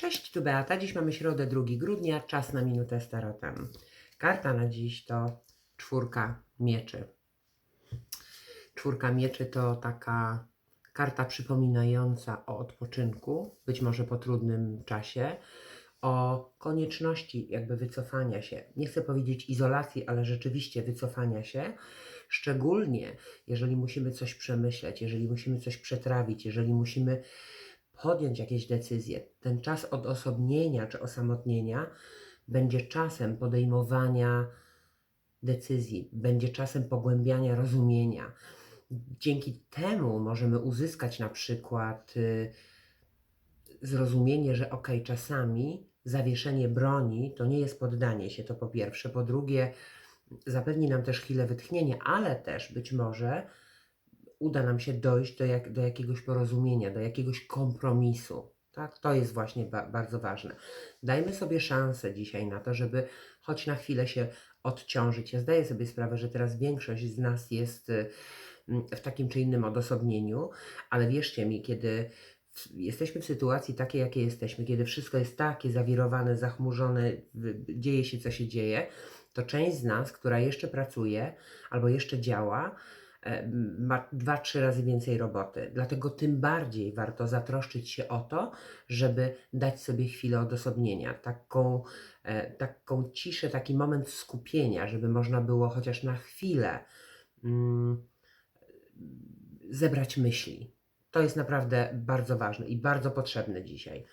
Cześć, tu Beata. Dziś mamy środę 2 grudnia, czas na minutę z tarotem. Karta na dziś to czwórka mieczy. Czwórka mieczy to taka karta przypominająca o odpoczynku, być może po trudnym czasie, o konieczności jakby wycofania się. Nie chcę powiedzieć izolacji, ale rzeczywiście wycofania się, szczególnie jeżeli musimy coś przemyśleć, jeżeli musimy coś przetrawić, jeżeli musimy podjąć jakieś decyzje. Ten czas odosobnienia czy osamotnienia będzie czasem podejmowania decyzji, będzie czasem pogłębiania rozumienia. Dzięki temu możemy uzyskać na przykład y, zrozumienie, że ok, czasami zawieszenie broni to nie jest poddanie się, to po pierwsze. Po drugie, zapewni nam też chwilę wytchnienia, ale też być może uda nam się dojść do, jak, do jakiegoś porozumienia, do jakiegoś kompromisu. Tak? To jest właśnie ba bardzo ważne. Dajmy sobie szansę dzisiaj na to, żeby choć na chwilę się odciążyć. Ja zdaję sobie sprawę, że teraz większość z nas jest y, mm, w takim czy innym odosobnieniu, ale wierzcie mi, kiedy jesteśmy w sytuacji takiej, jakiej jesteśmy, kiedy wszystko jest takie zawirowane, zachmurzone, dzieje się, co się dzieje, to część z nas, która jeszcze pracuje albo jeszcze działa, ma dwa, trzy razy więcej roboty. Dlatego tym bardziej warto zatroszczyć się o to, żeby dać sobie chwilę odosobnienia, taką, e, taką ciszę, taki moment skupienia, żeby można było chociaż na chwilę mm, zebrać myśli. To jest naprawdę bardzo ważne i bardzo potrzebne dzisiaj.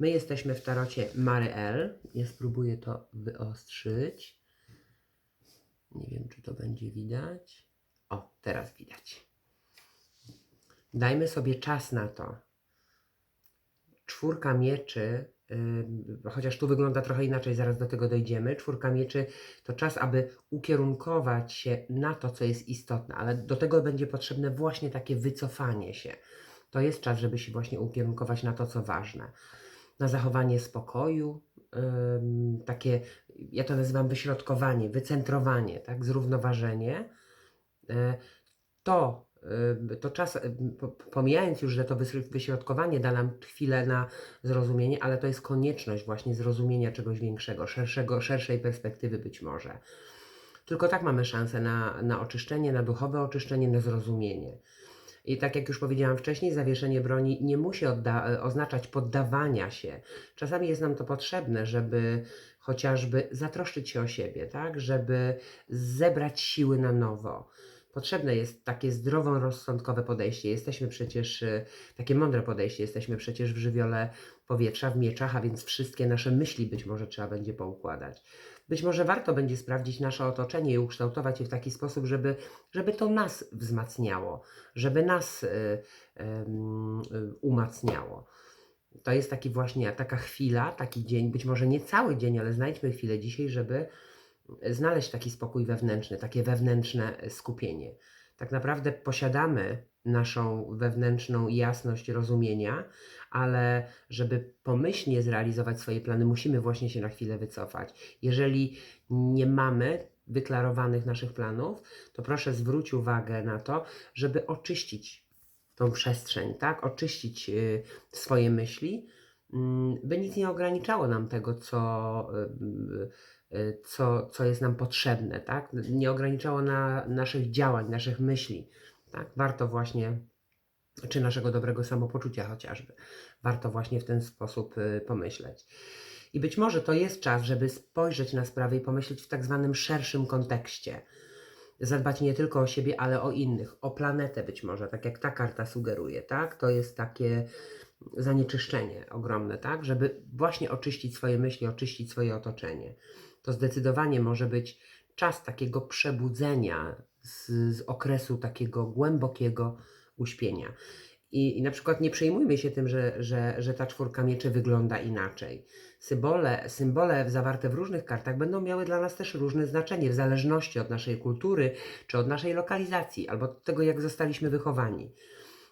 My jesteśmy w tarocie Mary L. Ja spróbuję to wyostrzyć. Nie wiem, czy to będzie widać. Teraz widać. Dajmy sobie czas na to. Czwórka mieczy, chociaż tu wygląda trochę inaczej, zaraz do tego dojdziemy. Czwórka mieczy to czas, aby ukierunkować się na to, co jest istotne, ale do tego będzie potrzebne właśnie takie wycofanie się. To jest czas, żeby się właśnie ukierunkować na to, co ważne. Na zachowanie spokoju, takie, ja to nazywam wyśrodkowanie, wycentrowanie, tak, zrównoważenie. Y, To, y, to czas, po- pomijając już, że to wyśrodkowanie da nam chwilę na zrozumienie, ale to jest konieczność właśnie zrozumienia czegoś większego, szerszego, szerszej perspektywy być może. Tylko tak mamy szansę na, na oczyszczenie, na duchowe oczyszczenie, na zrozumienie. I tak jak już powiedziałam wcześniej, zawieszenie broni nie musi e, oznaczać poddawania się. Czasami jest nam to potrzebne, żeby chociażby zatroszczyć się o siebie, tak? żeby zebrać siły na nowo. Potrzebne jest takie zdroworozsądkowe podejście. Jesteśmy przecież, e, takie mądre podejście, jesteśmy przecież w żywiole powietrza, w mieczach, a więc wszystkie nasze myśli być może trzeba będzie poukładać. Być może warto będzie sprawdzić nasze otoczenie i ukształtować je w taki sposób, żeby, żeby to nas wzmacniało, żeby nas y, em, y, umacniało. To jest taki właśnie taka chwila, taki dzień, być może nie cały dzień, ale znajdźmy chwilę dzisiaj, żeby znaleźć taki spokój wewnętrzny, takie wewnętrzne skupienie. Tak naprawdę posiadamy naszą wewnętrzną jasność rozumienia, ale żeby pomyślnie zrealizować swoje plany, musimy właśnie się na chwilę wycofać. Jeżeli nie mamy wyklarowanych naszych planów, to proszę zwróć uwagę na to, żeby oczyścić tą przestrzeń, tak? Oczyścić y, swoje myśli, by nic nie ograniczało nam tego, co, y, y, co, co jest nam potrzebne, tak? Nie ograniczało na naszych działań, naszych myśli, tak? Warto właśnie, czy naszego dobrego samopoczucia chociażby, warto właśnie w ten sposób y, pomyśleć. I być może to jest czas, żeby spojrzeć na sprawę i pomyśleć w tak zwanym szerszym kontekście. Zadbać nie tylko o siebie, ale o innych, o planetę być może, tak jak ta karta sugeruje, tak? To jest takie zanieczyszczenie ogromne, tak? Żeby właśnie oczyścić swoje myśli, oczyścić swoje otoczenie. To zdecydowanie może być czas takiego przebudzenia z, z okresu takiego głębokiego uśpienia. I, I na przykład nie przejmujmy się tym, że, że, że ta czwórka mieczy wygląda inaczej. Symbole, symbole zawarte w różnych kartach będą miały dla nas też różne znaczenie, w zależności od naszej kultury, czy od naszej lokalizacji, albo od tego, jak zostaliśmy wychowani.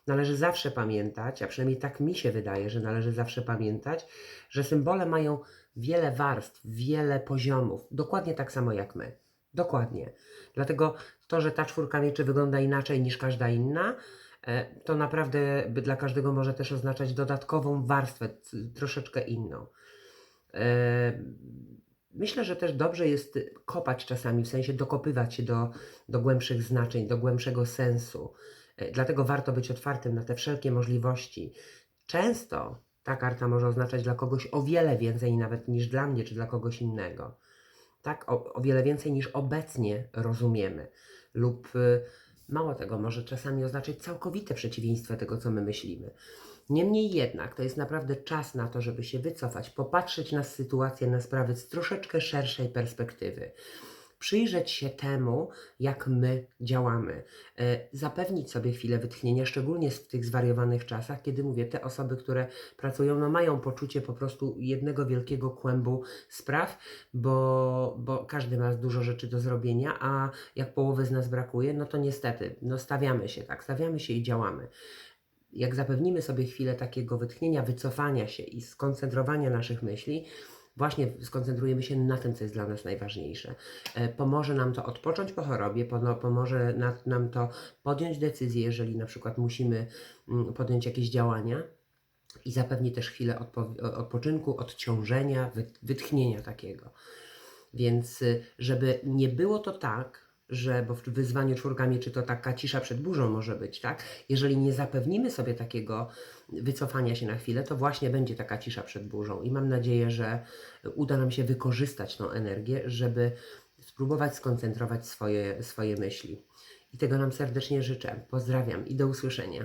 Należy zawsze pamiętać, a przynajmniej tak mi się wydaje, że należy zawsze pamiętać, że symbole mają wiele warstw, wiele poziomów, dokładnie tak samo jak my. Dokładnie. Dlatego to, że ta czwórka mieczy wygląda inaczej niż każda inna, e, to naprawdę dla każdego może też oznaczać dodatkową warstwę, troszeczkę inną. E, Myślę, że też dobrze jest kopać czasami, w sensie dokopywać się do, do głębszych znaczeń, do głębszego sensu. E, Dlatego warto być otwartym na te wszelkie możliwości. Często ta karta może oznaczać dla kogoś o wiele więcej nawet niż dla mnie czy dla kogoś innego. Tak, o, o wiele więcej niż obecnie rozumiemy. Lub y, mało tego, może czasami oznaczać całkowite przeciwieństwo tego, co my myślimy. Niemniej jednak to jest naprawdę czas na to, żeby się wycofać, popatrzeć na sytuację, na sprawy z troszeczkę szerszej perspektywy. Przyjrzeć się temu, jak my działamy, e, zapewnić sobie chwilę wytchnienia, szczególnie w tych zwariowanych czasach, kiedy mówię, te osoby, które pracują, no mają poczucie po prostu jednego wielkiego kłębu spraw, bo, bo każdy ma dużo rzeczy do zrobienia, a jak połowy z nas brakuje, no to niestety, no stawiamy się, tak, stawiamy się i działamy. Jak zapewnimy sobie chwilę takiego wytchnienia, wycofania się i skoncentrowania naszych myśli, właśnie skoncentrujemy się na tym, co jest dla nas najważniejsze. E, Pomoże nam to odpocząć po chorobie, pomoże na- nam to podjąć decyzję, jeżeli na przykład musimy mm, podjąć jakieś działania i zapewni też chwilę odpo- odpoczynku, odciążenia, wy- wytchnienia takiego. Więc y, żeby nie było to tak, że, bo w wyzwaniu czwórkami, czy to taka cisza przed burzą może być, tak? Jeżeli nie zapewnimy sobie takiego wycofania się na chwilę, to właśnie będzie taka cisza przed burzą. I mam nadzieję, że uda nam się wykorzystać tą energię, żeby spróbować skoncentrować swoje, swoje myśli. I tego nam serdecznie życzę. Pozdrawiam i do usłyszenia.